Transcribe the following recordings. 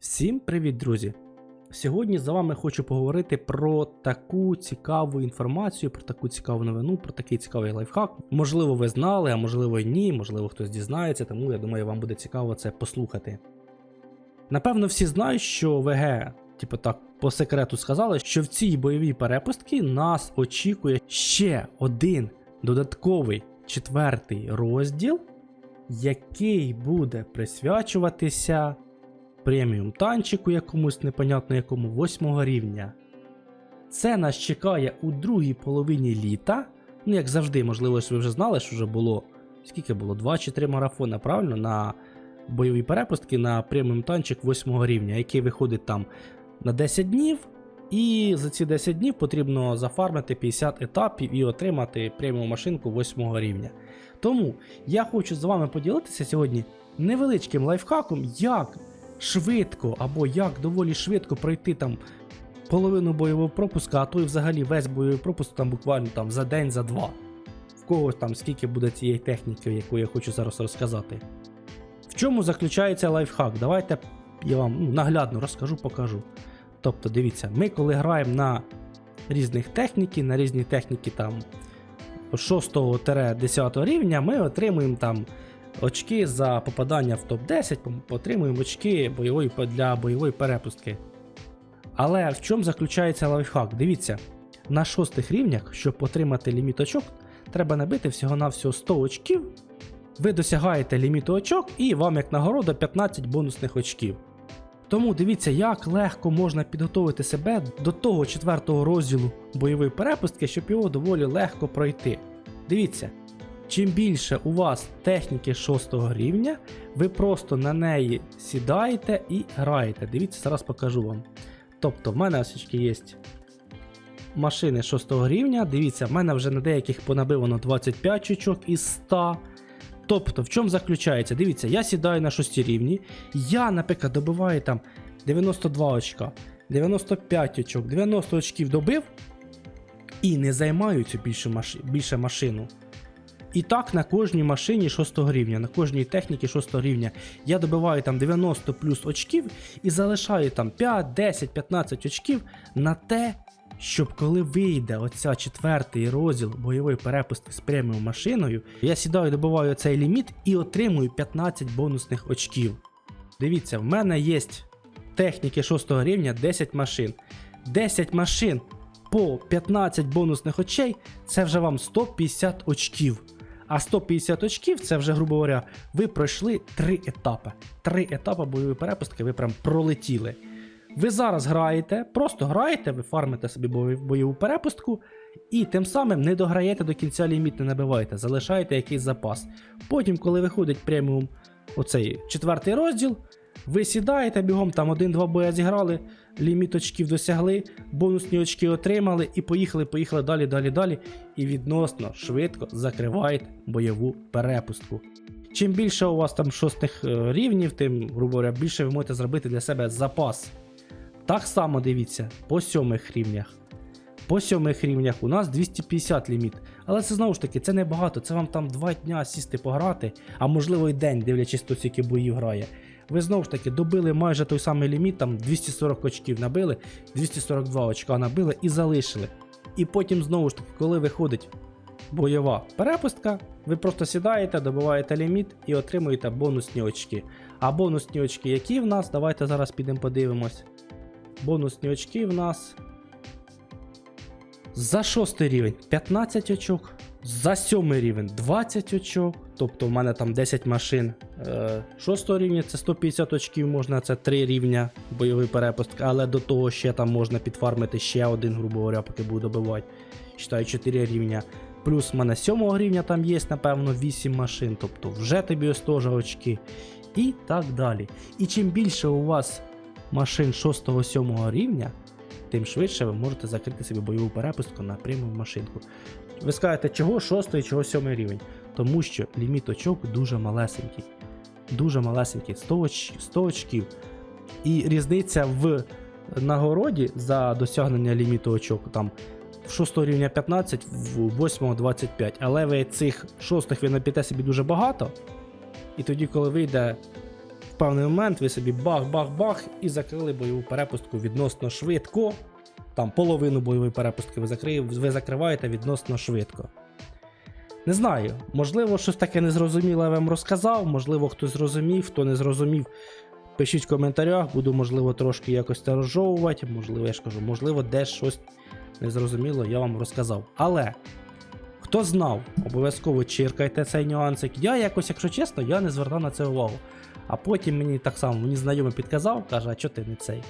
Всім привіт, друзі! Сьогодні з вами хочу поговорити про таку цікаву інформацію, про таку цікаву новину, про такий цікавий лайфхак. Можливо, ви знали, а можливо і ні, можливо, хтось дізнається, тому я думаю, вам буде цікаво це послухати. Напевно, всі знають, що ВГ, типу так, по секрету сказали, що в цій бойовій перепустці нас очікує ще один додатковий четвертий розділ, який буде присвячуватися преміум танчику якомусь непонятно якому восьмого рівня. Це нас чекає у другій половині літа. Ну, як завжди, можливо, ви вже знали, що вже було. Скільки було? 2 чи 3 марафони, правильно? На бойові перепустки на преміум танчик 8 рівня, який виходить там на 10 днів. І за ці 10 днів потрібно зафармити 50 етапів і отримати преміум машинку 8 рівня. Тому я хочу з вами поділитися сьогодні невеличким лайфхаком, як швидко або як доволі швидко пройти там половину бойового пропуска, а то й взагалі весь бойовий пропуск там буквально там за день, за два. В когось там скільки буде цієї техніки, яку я хочу зараз розказати. В чому заключається лайфхак? Давайте я вам ну, наглядно розкажу, покажу. Тобто, дивіться, ми коли граємо на різних техніки, на різні техніки там 6-10 рівня, ми отримуємо там очки за попадання в топ-10, отримуємо очки бойової, для бойової перепустки. Але в чому заключається лайфхак? Дивіться, на шостих рівнях, щоб отримати ліміт очок, треба набити всього-навсього 100 очків. Ви досягаєте ліміту очок, і вам, як нагорода, 15 бонусних очків. Тому дивіться, як легко можна підготувати себе до того четвертого розділу бойової перепустки, щоб його доволі легко пройти. Дивіться, чим більше у вас техніки 6 рівня, ви просто на неї сідаєте і граєте. Дивіться, зараз покажу вам. Тобто, в мене ось є машини 6 рівня. Дивіться, в мене вже на деяких понабивано 25 чучок із 100. Тобто, в чому заключається? Дивіться, я сідаю на 6 рівні, я, наприклад, добиваю там 92 очка, 95 очок, 90 очків добив і не займаю цю більшу маши, більше машину. І так на кожній машині 6 рівня, на кожній техніці 6 рівня я добиваю там 90 плюс очків і залишаю там 5, 10, 15 очків на те, щоб коли вийде оця четвертий розділ бойової перепустки з преміум машиною, я сідаю, добиваю цей ліміт і отримую 15 бонусних очків. Дивіться, в мене є техніки 6 рівня 10 машин. 10 машин по 15 бонусних очей це вже вам 150 очків. А 150 очків це вже, грубо говоря, ви пройшли три етапи. Три етапи бойової перепустки ви прям пролетіли. Ви зараз граєте, просто граєте, ви фармите собі бойову перепустку, і тим самим не дограєте до кінця ліміт, не набиваєте, залишаєте якийсь запас. Потім, коли виходить преміум, оцей четвертий розділ, ви сідаєте бігом, там один-два боя зіграли, ліміт очків досягли, бонусні очки отримали і поїхали, поїхали далі, далі, далі. І відносно швидко закриваєте бойову перепустку. Чим більше у вас там шостих е, рівнів, тим, грубо говоря, більше ви можете зробити для себе запас. Так само дивіться, по сьомих рівнях. По сьомих рівнях у нас 250 ліміт. Але це знову ж таки, це не багато, це вам там 2 дня сісти пограти, а можливо і день, дивлячись, хто скільки боїв грає. Ви знову ж таки добили майже той самий ліміт, там 240 очків набили, 242 очка набили і залишили. І потім знову ж таки, коли виходить бойова перепустка, ви просто сідаєте, добиваєте ліміт і отримуєте бонусні очки. А бонусні очки, які в нас, давайте зараз підемо подивимось. Бонусні очки в нас. За шостий рівень 15 очок. За сьомий рівень 20 очок. Тобто в мене там 10 машин. Е, Шостого рівня це 150 очків, можна, це 3 рівня бойовий перепустки, але до того ще там можна підфармити ще один, грубо говоря, поки буду добивати. Читаю 4 рівня. Плюс в мене 7 рівня там є, напевно, 8 машин. Тобто вже тобі ось теж очки. І так далі. І чим більше у вас машин 6-7 рівня, тим швидше ви можете закрити собі бойову перепустку на преміум машинку. Ви скажете, чого 6 і чого 7 рівень? Тому що ліміт очок дуже малесенький. Дуже малесенький, 100, оч... 100 очків. І різниця в нагороді за досягнення ліміту очок там в 6 рівня 15, в 8 25. Але ви цих шостих ви наб'єте собі дуже багато. І тоді, коли вийде в певний момент ви собі бах-бах-бах і закрили бойову перепустку відносно швидко. Там половину бойової перепустки ви, закри... ви закриваєте відносно швидко. Не знаю, можливо, щось таке незрозуміле я вам розказав, можливо, хтось зрозумів, хто не зрозумів. Пишіть в коментарях, буду, можливо, трошки якось це розжовувати, можливо, я ж кажу, можливо, десь щось незрозуміло я вам розказав. Але хто знав, обов'язково чиркайте цей нюансик. Я якось, якщо чесно, я не звертав на це увагу. А потім мені так само мені знайомий підказав, каже, а чого ти не цей?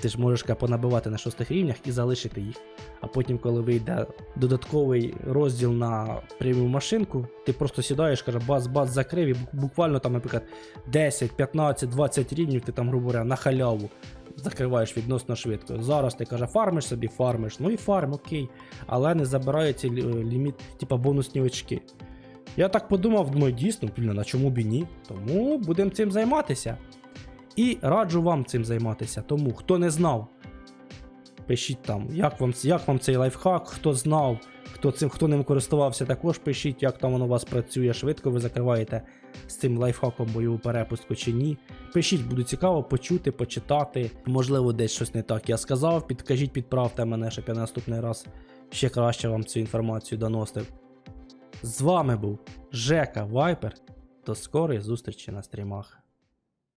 Ти ж можеш понабивати на шостих рівнях і залишити їх. А потім, коли вийде додатковий розділ на преміум машинку, ти просто сідаєш, каже, бац-бац закрив, і буквально там, наприклад, 10, 15, 20 рівнів, ти там, грубо говоря, на халяву закриваєш відносно швидко. Зараз ти каже, фармиш собі, фармиш, ну і фарм, окей. Але не забирає ці ліміт, типа бонусні очки. Я так подумав, думаю, дійсно, блін, на чому б і ні. Тому будемо цим займатися. І раджу вам цим займатися. Тому хто не знав, пишіть там, як вам, як вам цей лайфхак, хто знав, хто цим, хто ним користувався, також пишіть, як там воно у вас працює, швидко ви закриваєте з цим лайфхаком бойову перепустку чи ні. Пишіть, буде цікаво почути, почитати. Можливо, десь щось не так я сказав. Підкажіть, підправте мене, щоб я наступний раз ще краще вам цю інформацію доносив. З вами був Жека Вайпер. До скорої зустрічі на стрімах.